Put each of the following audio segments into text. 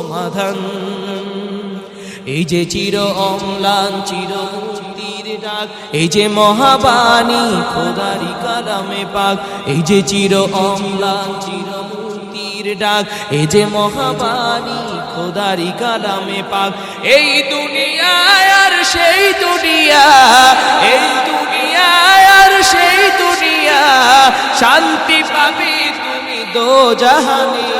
সমাধান। এই যে চির অম্লান, চির ডাক, এই যে মহাবাণী, খোদারি কালামে পাক, এই যে চির অম্লান, চির ডাক, এই যে মহাবাণী, খোদারি কালামে পাক, এই দুনিয়ায় আর সেই দুনিয়া, এই দুনিয়ায় আর সেই দুনিয়া, শান্তি পাবে তুমি দো জাহানে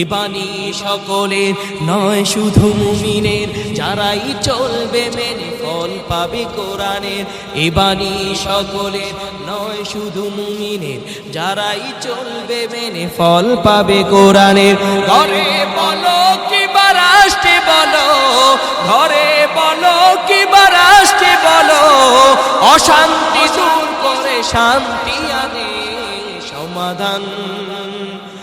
এবানি সকলের নয়, শুধু মুমিনের। যারাই চলবে মেনে ফল পাবে কোরআনের। এবানি সকলের নয়, শুধু মুমিনের। যারাই চলবে মেনে ফল পাবে কোরআনের। ঘরে বলো কিবা রাষ্ট্রে বলো, ঘরে বলো কিবা রাষ্ট্রে বলো, অশান্তি দূর করে শান্তি আনে সমাধান।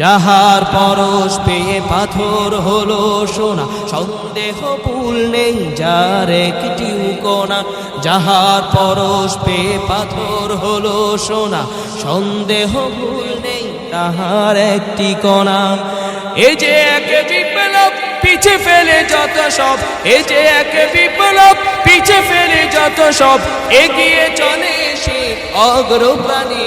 যাহার পরশ পেয়ে পাথর হলো সোনা, সন্দেহ ভুল নেই যার একটি কোনা যাহার পরশ পেয়ে পাথর হলো সোনা, সন্দেহ ভুল নেই তাহার একটি কণা। এই যে এক বিপ্লব পিছে ফেলে যত সব এই যে এক বিপ্লব পিছে ফেলে যত সব, এগিয়ে চলে সে অগ্রপ্রাণী।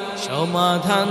সমাধান